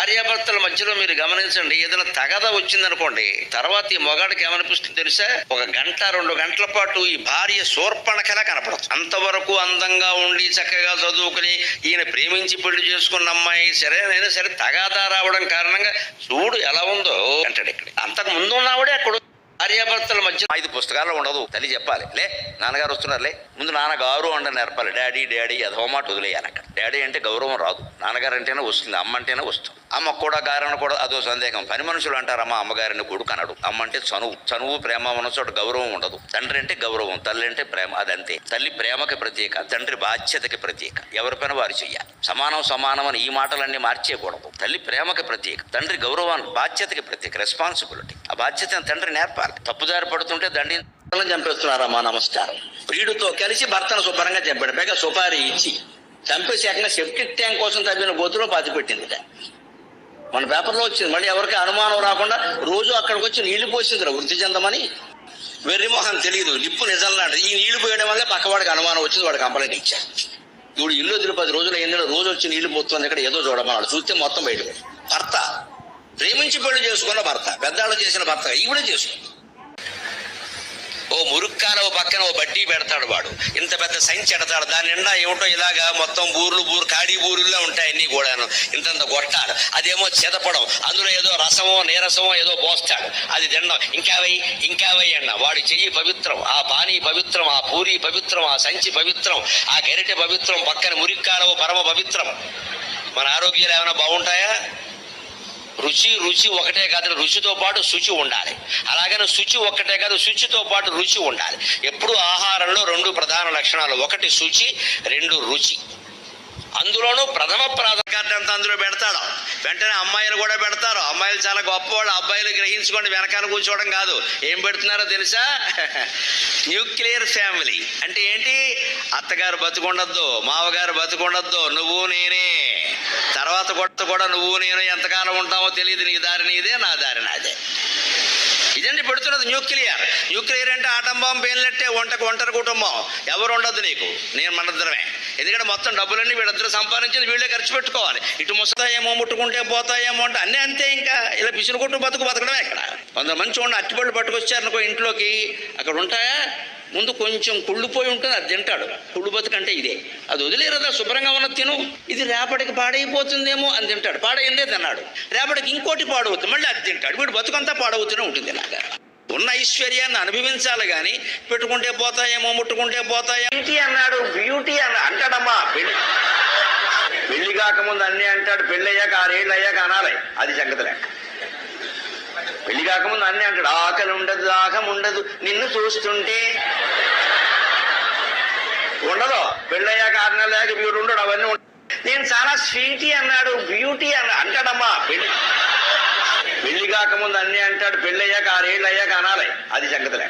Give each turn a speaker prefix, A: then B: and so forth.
A: భార్యాభర్తల మధ్యలో మీరు గమనించండి ఏదైనా తగద వచ్చిందనుకోండి తర్వాత ఈ మొగాడికి ఏమనిపిస్తుంది తెలుసా? ఒక గంట రెండు గంటల పాటు ఈ భార్య శూర్పణకలా కనపడదు. అంతవరకు అందంగా ఉండి చక్కగా చదువుకుని ఈయన ప్రేమించి పెళ్ళి చేసుకున్న అమ్మాయి సరేనైనా సరే తగాదా రావడం కారణంగా చూడు ఎలా ఉందో అంటాడు ఇక్కడ. అంతకు ముందు ఉన్నవాడే అక్కడ భార్యాభర్తల మధ్య ఐదు పుస్తకాల్లో ఉండదు తల్లి చెప్పాలి. లే నాన్నగారు వస్తున్నారులే ముందు నాన్నగారు అండ నేర్పాలి. డాడీ డాడీ అధోమాట వదిలేయాలి అక్కడ. డాడీ అంటే గౌరవం రాదు. నాన్నగారు అంటేనే వస్తుంది అమ్మ అంటేనే వస్తుంది. అమ్మ కూడా గారని కూడా అదో సందేహం. పని మనుషులు అంటారు అమ్మ అమ్మగారిని కొడుకు అనడు అమ్మ అంటే చనువు. చనువు ప్రేమ ఉన్న చోట గౌరవం ఉండదు. తండ్రి అంటే గౌరవం తల్లి అంటే ప్రేమ అదంతే. తల్లి ప్రేమకి ప్రత్యేక తండ్రి బాధ్యతకి ప్రత్యేక ఎవరిపైన వారు చెయ్యాలి. సమానం సమానం అని ఈ మాటలన్నీ మార్చేయకూడదు. తల్లి ప్రేమకి ప్రత్యేక తండ్రి గౌరవాన్ని బాధ్యతకి ప్రత్యేక రెస్పాన్సిబిలిటీ ఆ బాధ్యతను తండ్రి నేర్పాలి. తప్పుదారి పడుతుంటే దండి చంపేస్తున్నారమ్మా నమస్కారం. ప్రియుడితో కలిసి భర్తను శుభ్రంగా చంపాడు. పైగా సుపారీ ఇచ్చి చంపేసి ఏకంగా సెప్టిక్ ట్యాంక్ కోసం తవ్విన గోతులో పాతి పెట్టింది మన పేపర్లో వచ్చింది. మళ్ళీ ఎవరికి అనుమానం రాకుండా రోజు అక్కడికి వచ్చి నీళ్ళు పోసిందిరా వృద్ధి చెందమని. వెర్రిమోహన్ తెలియదు నిప్పు నిజాలన్నాడు ఈ నీళ్ళు పోయడం వల్ల పక్కవాడికి అనుమానం వచ్చింది. వాడు కంప్లైంట్ ఇచ్చాడు ఇప్పుడు ఇల్లు వదిలి పది రోజులు అయిందో రోజు వచ్చి నీళ్ళు పోతుంది ఇక్కడ ఏదో చూడమన్నాడు. చూస్తే మొత్తం బయటకు భర్త. ప్రేమించి పెళ్ళి చేసుకున్న భర్త. పెద్దాళ్ళు చేసిన భర్త. ఈవిడే చేసుకుంది. ఓ మురుక్కాల ఓ పక్కన ఓ బడ్డీ పెడతాడు వాడు. ఇంత పెద్ద సంచి పెడతాడు దాని నిండా ఏమిటో ఇలాగా మొత్తం బూర్లు బూరు కాడి బూరుల్లో ఉంటాయి అన్నీ కూడాను. ఇంతంత గొట్టాలు. అదేమో చెదపడం అందులో ఏదో రసమో నీరసమో ఏదో పోస్తాడు. అది తినడం. ఇంకా వెయ్యి ఇంకా వెయ్యి అన్న. వాడు చెయ్యి పవిత్రం. ఆ పానీ పవిత్రం ఆ పూరి పవిత్రం ఆ సంచి పవిత్రం ఆ గరిటె పవిత్రం పక్కన మురిక్కాలవు పరమ పవిత్రం. మన ఆరోగ్యాలు ఏమైనా బాగుంటాయా? రుచి రుచి ఒకటే కాదు రుచితో పాటు శుచి ఉండాలి. అలాగనే శుచి ఒక్కటే కాదు శుచితో పాటు రుచి ఉండాలి. ఎప్పుడు ఆహారంలో రెండు ప్రధాన లక్షణాలు. ఒకటి శుచి రెండు రుచి. అందులోనూ ప్రథమ ప్రాధాన్యత అంతా అందులో పెడతాడు. వెంటనే అమ్మాయిలు కూడా పెడతారు. అమ్మాయిలు చాలా గొప్పవాళ్ళు. అబ్బాయిలు గ్రహించుకోండి వెనకాల కూర్చోవడం కాదు. ఏం పెడుతున్నారో తెలుసా? Nuclear family. అంటే ఏంటి? అత్తగారు బతుకుండద్దు మావగారు బతుకుండద్దు నువ్వు నేనే. తర్వాత కొత్త కూడా నువ్వు నేను ఎంతకాలం ఉంటావో తెలియదు. నీ దారి నీదే నా దారి నాదే. ఇదండి పెడుతున్నది న్యూక్లియర్. న్యూక్లియర్ అంటే ఆటం బాంబు పేర్లెట్టే వంటకు ఒంటరి కుటుంబం. ఎవరు ఉండదు నీకు. నేను మనద్దరమే ఎందుకంటే మొత్తం డబ్బులన్నీ వీళ్ళిద్దరు సంపాదించింది వీళ్ళే ఖర్చు పెట్టుకోవాలి. ఇటు ముస్తాయేమో ముట్టుకుంటే పోతాయేమో అంటే అన్నీ అంతే ఇంకా. ఇలా పిసిన కొట్టు బతుకు బతకడమే ఇక్కడ. కొందరు మంచి ఉండి అట్టిపళ్ళు పట్టుకొచ్చారనుకో ఇంట్లోకి. అక్కడ ఉంటాయా? ముందు కొంచెం కుళ్ళిపోయి ఉంటుంది అది తింటాడు. కుళ్ళు బతుకంటే ఇదే. అది వదిలేరదా? శుభ్రంగా ఉన్న తిను. ఇది రేపటికి పాడైపోతుందేమో అని తింటాడు. పాడైందే తిన్నాడు. రేపటికి ఇంకోటి పాడవుతుంది మళ్ళీ అది తింటాడు. వీడు బతుకంతా పాడవుతూనే ఉంటుంది ఇలాగా ఉన్న ఐశ్వర్యాన్ని అనుభవించాలి కానీ పెట్టుకుంటే పోతాయేమో ముట్టుకుంటే పోతాయేమో. బ్యూటీ అన్నాడు బ్యూటీ అన్నాడు అంటే కాకముందు అన్నీ అంటాడు పెళ్ళి అయ్యాక ఆరేళ్ళు అయ్యాక అనాలి. అది సంగతిలే పెళ్ళి కాకముందు అన్నీ అంటాడు ఆకలి ఉండదు దాహం ఉండదు నిన్ను చూస్తుంటే. ఉండదు. పెళ్ళయ్యాక ఆరు నెలలు అయ్యాక బ్యూటీ ఉండడు అవన్నీ నేను చాలా స్వీటీ అన్నాడు బ్యూటీ అన్న అంటాడమ్మా పెళ్ళి పెళ్ళి కాకముందు అన్నీ అంటాడు పెళ్ళి అయ్యాక ఆరేళ్ళు అయ్యాక అనాలి. అది సంగతిలే